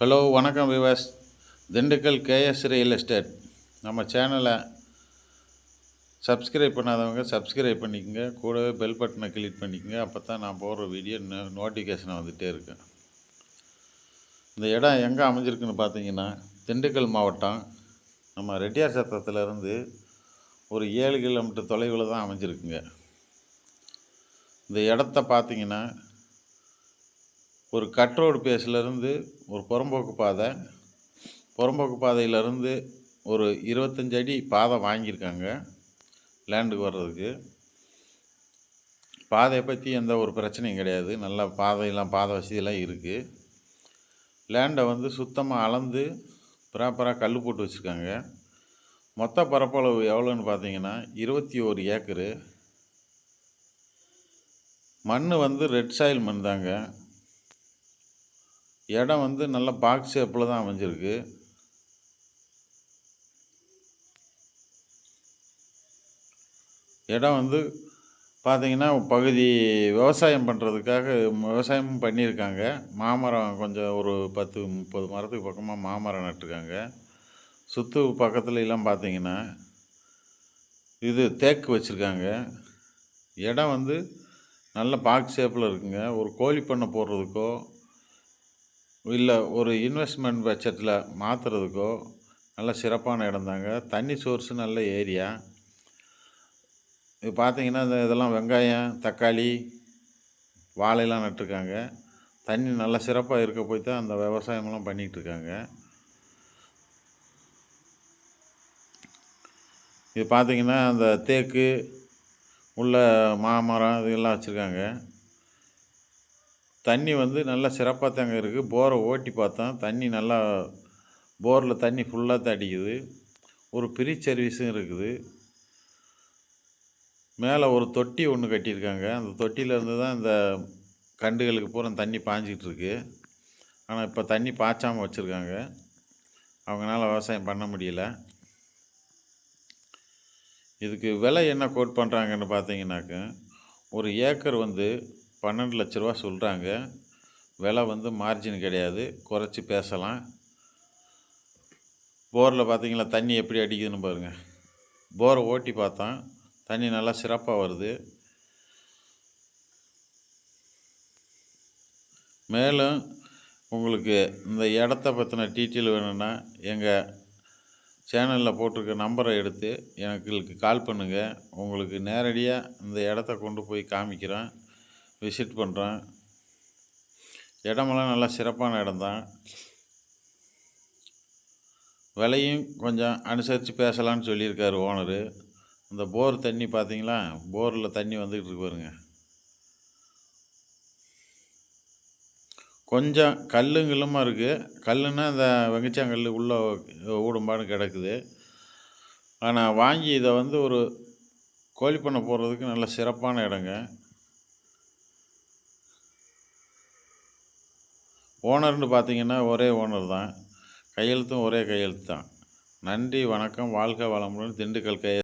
Hello வணக்கம் விவாஸ் Dindigul KS real estate. நம்ம சேனலை சப்ஸ்கிரைப் பண்ணாதவங்க சப்ஸ்கிரைப் பண்ணிக்கங்க. கூடவே பெல் பட்டனை கிளிக் பண்ணிக்கோங்க. அப்போ தான் நான் போடுற வீடியோ நோட்டிஃபிகேஷன் வந்துகிட்டே இருக்கேன் இந்த இடம் எங்கே அமைஞ்சிருக்குன்னு பார்த்தீங்கன்னா திண்டுக்கல் மாவட்டம். நம்ம ரெட்டியார் சத்திரத்துலேருந்து ஒரு ஏழு கிலோமீட்டர் தொலைவில் தான் அமைஞ்சிருக்குங்க. இந்த இடத்த பார்த்தீங்கன்னா ஒரு கட் ரோடு பேஸ்லேருந்து ஒரு புறம்போக்கு பாதை புறம்போக்கு பாதையிலேருந்து ஒரு இருபத்தஞ்சு அடி பாதை வாங்கியிருக்காங்க லேண்டுக்கு வர்றதுக்கு. பாதையை பற்றி எந்த ஒரு பிரச்சனையும் கிடையாது. நல்ல பாதையெல்லாம் பாதை வசதியெல்லாம் இருக்குது லேண்டை வந்து சுத்தமாக அளந்து ப்ராப்பராக கல் போட்டு வச்சுருக்காங்க. மொத்த பரப்பளவு எவ்வளோன்னு பார்த்தீங்கன்னா இருபத்தி ஒரு ஏக்கரு. மண் வந்து ரெட் சாயில் மண் தாங்க. இடம் வந்து நல்ல பாக்ஸ் ஷேப்பில் தான் அமைஞ்சிருக்கு. இடம் வந்து பார்த்திங்கன்னா பகுதி விவசாயம் பண்ணுறதுக்காக விவசாயமும் பண்ணியிருக்காங்க. மாமரம் கொஞ்சம் ஒரு பத்து முப்பது மரத்துக்கு பக்கமாக மாமரம் நட்டுருக்காங்க. சுற்று பக்கத்துல எல்லாம் பார்த்தீங்கன்னா இது தேக்கு வச்சுருக்காங்க. இடம் வந்து நல்ல பாக்ஸ் ஷேப்பில் இருக்குங்க. ஒரு கோழி பண்ணை போடுறதுக்கோ இல்லை ஒரு இன்வெஸ்ட்மெண்ட் பட்ஜெட்டில் மாற்றுறதுக்கோ நல்ல சிறப்பான இடம் தாங்க. தண்ணி சோர்ஸு நல்ல ஏரியா. இது பார்த்தீங்கன்னா இந்த இதெல்லாம் வெங்காயம் தக்காளி வாழையெல்லாம் நட்டுருக்காங்க. தண்ணி நல்லா சிறப்பாக இருக்க போய் தான் அந்த விவசாயமெல்லாம் பண்ணிகிட்ருக்காங்க. இது பார்த்திங்கன்னா அந்த தேக்கு உள்ள மாமரம் இதெல்லாம் வச்சுருக்காங்க. தண்ணி வந்து நல்லா சிறப்பாக தாங்க இருக்குது போரை ஓட்டி பார்த்தோம் தண்ணி நல்லா போரில் தண்ணி ஃபுல்லாக தான் அடிக்குது. ஒரு ஃப்ரீ சர்வீஸும் இருக்குது. மேலே ஒரு தொட்டி ஒன்று கட்டியிருக்காங்க. அந்த தொட்டியிலேருந்து தான் இந்த கண்டுகளுக்கு பூரா தண்ணி பாஞ்சிக்கிட்டு இருக்கு. ஆனால் இப்போ தண்ணி பாய்ச்சாமல் வச்சுருக்காங்க. அவங்களால விவசாயம் பண்ண முடியல. இதுக்கு விலை என்ன கோட் பண்ணுறாங்கன்னு பார்த்தீங்கன்னாக்க ஒரு ஏக்கர் வந்து பன்னெண்டு லட்ச ரூபா சொல்கிறாங்க விலை வந்து மார்ஜின் கிடையாது. குறைச்சி பேசலாம். போரில் பார்த்தீங்களா தண்ணி எப்படி அடிக்குதுன்னு பாருங்கள் போரை ஓட்டி பார்த்தோம் தண்ணி நல்லா சிறப்பாக வருது. மேலும் உங்களுக்கு இந்த இடத்த பற்றின டீட்டெயில் வேணும்னா எங்கள் சேனலில் போட்டிருக்க நம்பரை எடுத்து எனக்கு கால் பண்ணுங்கள் உங்களுக்கு நேரடியாக இந்த இடத்த கொண்டு போய் காமிக்கிறேன். விசிட் பண்ணுறேன். இடமெல்லாம் நல்லா சிறப்பான இடம்தான். விலையும் கொஞ்சம் அனுசரித்து பேசலான்னு சொல்லியிருக்காரு ஓனரு. இந்த போர் தண்ணி பார்த்தீங்களா? போரில் தண்ணி வந்துக்கிட்டு இருக்கு பாருங்க. கொஞ்சம் கல்லுங்களுமா இருக்குது கல்லுன்னா இந்த வெங்கச்சாங்கல் உள்ளே ஊடும்பாடு கிடக்குது. ஆனால் வாங்கி இதை வந்து ஒரு கோழி பண்ண போடுறதுக்கு நல்ல சிறப்பான இடங்க. ஓனர்னு பார்த்தீங்கன்னா ஒரே ஓனர் தான். கையெழுத்தும் ஒரே கையெழுத்து தான். நன்றி வணக்கம் வாழ்க வளமுடன் திண்டுக்கல் கே